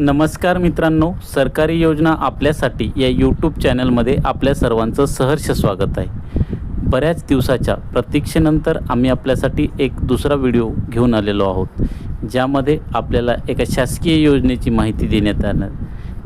नमस्कार मित्रांनो सरकारी योजना आपल्यासाठी या यूट्यूब चॅनलमध्ये आपल्या सर्वांचं सहर्ष स्वागत आहे. बऱ्याच दिवसाच्या प्रतीक्षेनंतर आम्ही आपल्यासाठी एक दुसरा व्हिडिओ घेऊन आलेलो आहोत ज्यामध्ये आपल्याला एका शासकीय योजनेची माहिती देण्यात येणार.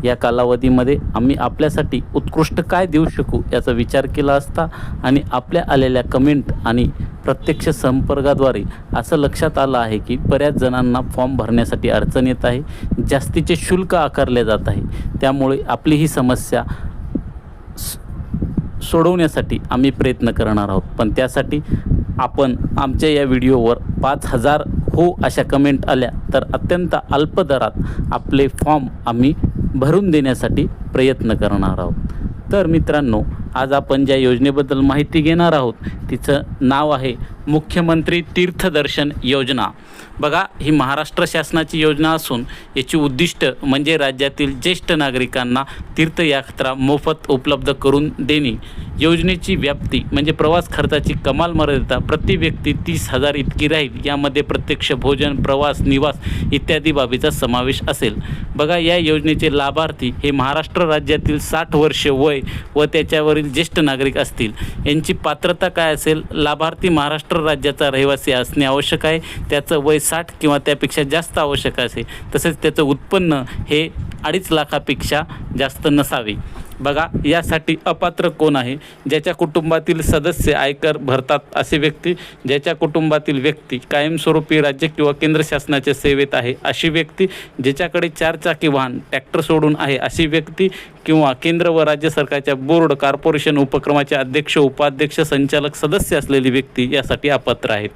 या कालावधीमध्ये आम्ही आपल्यासाठी उत्कृष्ट काय देऊ शकू याचा विचार केला असता आणि आपल्या आलेल्या कमेंट आणि प्रत्यक्ष संपर्काद्वारे असं लक्षात आलं आहे की बऱ्याच जणांना फॉर्म भरण्यासाठी अडचण येत आहे जास्तीचे शुल्क आकारले जात आहे. त्यामुळे आपली ही समस्या सोडवण्यासाठी आम्ही प्रयत्न करणार आहोत. पण त्यासाठी आपण आमच्या या व्हिडिओवर पाच हजार हो अशा कमेंट आल्या तर अत्यंत अल्प दरात आपले फॉर्म आम्ही भरून देण्यासाठी प्रयत्न करणार आहोत. तर मित्रांनो आज आपण ज्या योजनेबद्दल माहिती घेणार आहोत तिचं नाव आहे मुख्यमंत्री तीर्थदर्शन योजना. बघा ही महाराष्ट्र शासनाची योजना असून याची उद्दिष्ट म्हणजे राज्यातील ज्येष्ठ नागरिकांना तीर्थयात्रा मोफत उपलब्ध करून देणे. योजनेची व्याप्ती म्हणजे प्रवास खर्चाची कमाल मर्यादा प्रति व्यक्ती तीस हजार इतकी राहील. यामध्ये प्रत्यक्ष भोजन प्रवास निवास इत्यादी बाबीचा समावेश असेल. बघा या योजनेचे लाभार्थी हे महाराष्ट्र राज्यातील साठ वर्ष वय व त्याच्यावरील ज्येष्ठ नागरिक असतील यांची पात्रता काय असेल लाभार्थी महाराष्ट्र राज्याचा रहिवासी असणे आवश्यक आहे त्याचं वय साठ किंवा त्यापेक्षा जास्त आवश्यक असेल तसेच त्याचं उत्पन्न हे अडीच लाखापेक्षा जास्त नसावे. बघा यासाठी अपात्र कोण आहे? ज्याच्या कुटुंबातील सदस्य आयकर भरतात असे व्यक्ती ज्याच्या कुटुंबातील व्यक्ती कायमस्वरूपी राज्य किंवा केंद्र शासनाच्या सेवेत आहे अशी व्यक्ती ज्याच्याकडे चारचाकी वाहन ट्रॅक्टर सोडून आहे अशी व्यक्ती किंवा केंद्र व राज्य सरकारच्या बोर्ड कॉर्पोरेशन उपक्रमाचे अध्यक्ष उपाध्यक्ष संचालक सदस्य असलेली व्यक्ती यासाठी अपात्र आहेत.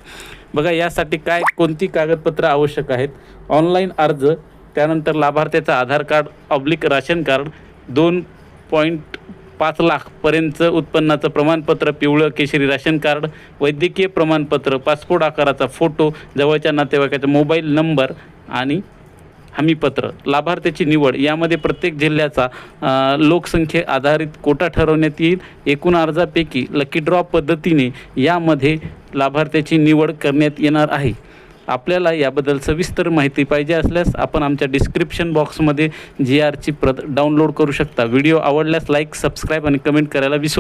बघा यासाठी काय कोणती कागदपत्रं आवश्यक आहेत? ऑनलाईन अर्ज त्यानंतर लाभार्थ्याचा Aadhaar card oblique ration card दोन पॉईंट पाच लाखपर्यंतचं उत्पन्नाचं प्रमाणपत्र पिवळं केशरी राशन कार्ड वैद्यकीय प्रमाणपत्र पासपोर्ट आकाराचा फोटो जवळच्या नातेवाईकाचा मोबाईल नंबर आणि हमीपत्र. लाभार्थ्याची निवड. यामध्ये प्रत्येक जिल्ह्याचा लोकसंख्ये आधारित कोटा ठरवण्यात येईल. एकूण अर्जापैकी लकी ड्रॉ पद्धतीने यामध्ये लाभार्थ्याची निवड करण्यात येणार आहे. आपल्याला याबद्दल सविस्तर माहिती पाहिजे असल्यास आपण आमच्या डिस्क्रिप्शन बॉक्समध्ये जी आरची प्रत डाउनलोड करू शकता. व्हिडिओ आवडल्यास लाईक सबस्क्राईब आणि कमेंट करायला विसरू